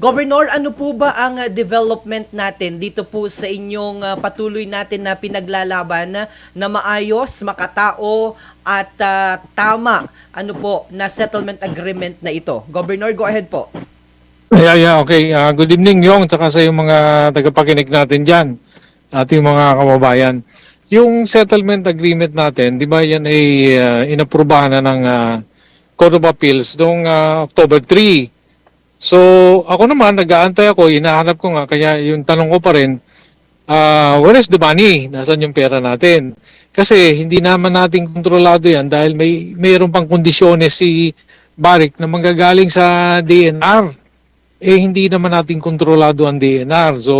Governor, ano po ba ang uh, development natin dito po sa inyong uh, patuloy natin na pinaglalaban na, na maayos, makatao at uh, tama ano po na settlement agreement na ito? Governor, go ahead po. Yeah, yeah, okay. Ah, good evening, Yong, tsaka sa yung mga tagapakinig natin dyan, ating mga kababayan. Yung settlement agreement natin, di ba yan ay uh, inaprubahan na ng ah, Court of noong ah, October 3. So, ako naman, nag-aantay ako, hinahanap ko nga, kaya yung tanong ko pa rin, ah, where is the money? Nasaan yung pera natin? Kasi hindi naman natin kontrolado yan dahil may mayroon pang kondisyones si Barik na manggagaling sa DNR eh hindi naman natin kontrolado ang DNR. So,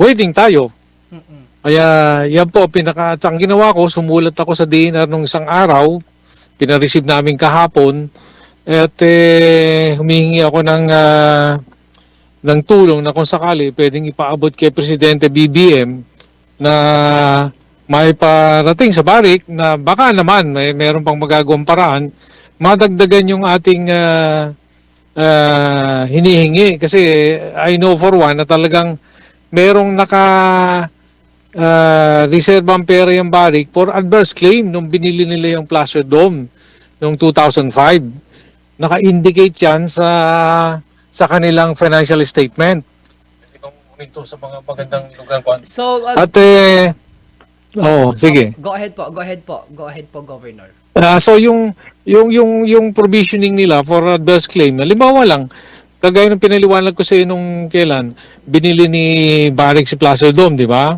waiting tayo. Kaya yan po, pinaka, ang ginawa ko, sumulat ako sa DNR nung isang araw, pinareceive namin kahapon, at eh, humihingi ako ng, ah, ng tulong na kung sakali pwedeng ipaabot kay Presidente BBM na may parating sa barik na baka naman may meron pang magagawang paraan madagdagan yung ating ah, ah, hinihingi. Kasi I know for one na talagang merong naka ah, reserve ang pera yung barik for adverse claim nung binili nila yung Placer Dome noong 2005 naka-indicate yan sa sa kanilang financial statement huminto sa mga magandang lugar ko. So, uh, at eh oh sige go ahead po, go ahead po, go ahead po, Governor. Ah, so yung yung yung yung provisioning nila for adverse claim, halimbawa lang, kagaya ng pinaliwanag ko sa iyo nung kailan, binili ni Barrick si Plaza Dome, di ba?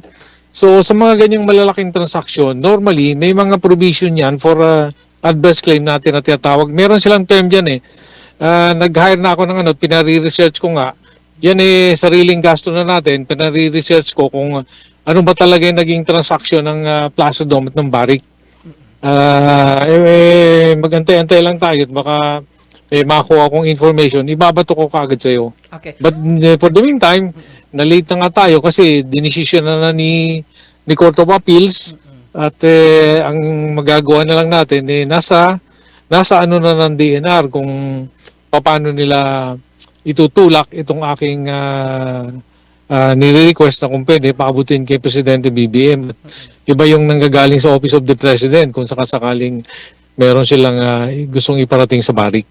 So sa mga ganyang malalaking transaksyon, normally may mga provision yan for ah, adverse claim natin na tinatawag. Meron silang term diyan eh. Ah, nag-hire na ako ng ano, pinare-research ko nga. Yan eh sariling gasto na natin, pinare-research ko kung ano ba talaga yung naging transaksyon ng uh, Plaza Dome at ng Barrick. Ah, eh, eh, magantay-antay lang tayo at baka eh, makakuha akong information, ibabato ko kagad sa iyo. Okay. But eh, for the meantime, na-late na nga tayo kasi dinesisyon na na ni, ni Court of Appeals at eh, ang magagawa na lang natin eh, nasa nasa ano na ng DNR kung paano nila itutulak itong aking uh, nire-request na kung pwede paabutin kay Presidente BBM. Iba yung nanggagaling sa Office of the President kung sakasakaling meron silang ah, gustong iparating sa barik.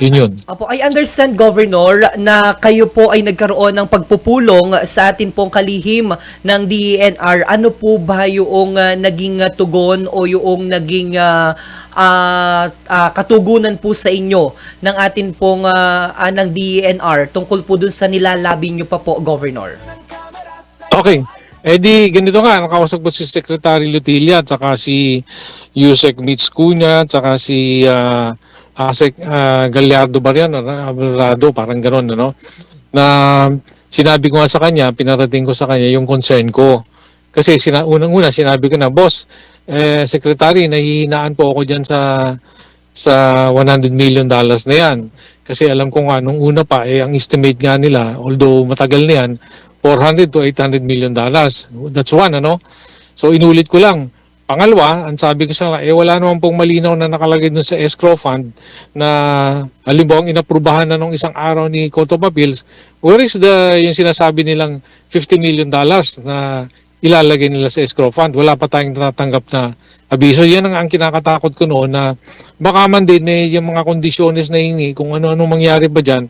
Yun yun. Apo, I understand, Governor, na kayo po ay nagkaroon ng pagpupulong sa atin pong kalihim ng DENR. Ano po ba yung uh, naging uh, tugon o yung naging uh, uh, uh, katugunan po sa inyo ng atin pong uh, uh, ng DENR tungkol po dun sa nilalabi nyo pa po, Governor? Okay. Eh di, ganito nga, nakausap ko si Secretary Lutilia at saka si Yusek Mitch Cunha at saka si uh, Asek uh, Gallardo Barian, Abrado, parang gano'n, ano? Na sinabi ko nga sa kanya, pinarating ko sa kanya yung concern ko. Kasi sina, unang-una sinabi ko na, Boss, eh, Secretary, nahihinaan po ako dyan sa sa 100 million dollars na yan. Kasi alam ko nga, nung una pa, eh, ang estimate nga nila, although matagal na yan, 400 to 800 million dollars. That's one, ano? So, inulit ko lang. Pangalawa, ang sabi ko sa eh wala naman pong malinaw na nakalagay dun sa escrow fund na halimbawa inaprubahan na nung isang araw ni Court of where is the yung sinasabi nilang 50 million dollars na ilalagay nila sa escrow fund? Wala pa tayong natatanggap na abiso. Yan ang, ang kinakatakot ko noon na baka man din may yung mga kondisyones na hingi kung ano-ano mangyari ba dyan,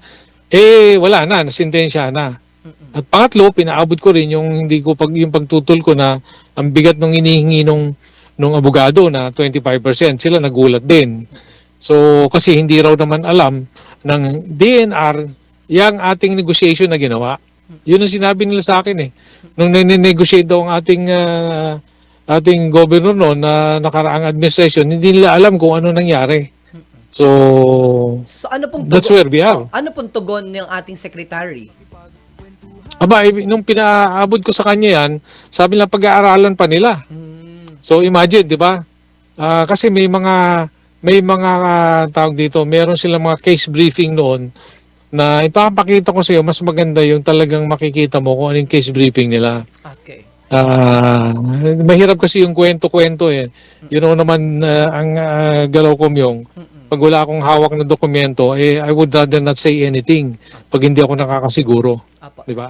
eh wala na, nasintensya na. At pangatlo, pinaabot ko rin yung hindi ko pag yung pagtutol ko na ang bigat ng inihingi nung nung abogado na 25%, sila nagulat din. So kasi hindi raw naman alam ng DNR yung ating negotiation na ginawa. Yun ang sinabi nila sa akin eh. Nung nene-negotiate daw ang ating ah, ating governor no na nakaraang administration, hindi nila alam kung ano nangyari. So So ano pong That's where we are. Oh, ano pong tugon ng ating secretary? Aba, nung pinaabot ko sa kanya yan, sabi lang pag-aaralan pa nila. So imagine, 'di ba? Ah, kasi may mga may mga ah, tawag dito, meron silang mga case briefing noon na ipapakita ko sa iyo, mas maganda yung talagang makikita mo kung ano yung case briefing nila. Okay. Ah, mahirap kasi yung kwento-kwento eh. You know naman ah, ang ah, galaw ko yung Pag wala akong hawak na dokumento, eh, I would rather not say anything pag hindi ako nakakasiguro. Di ba?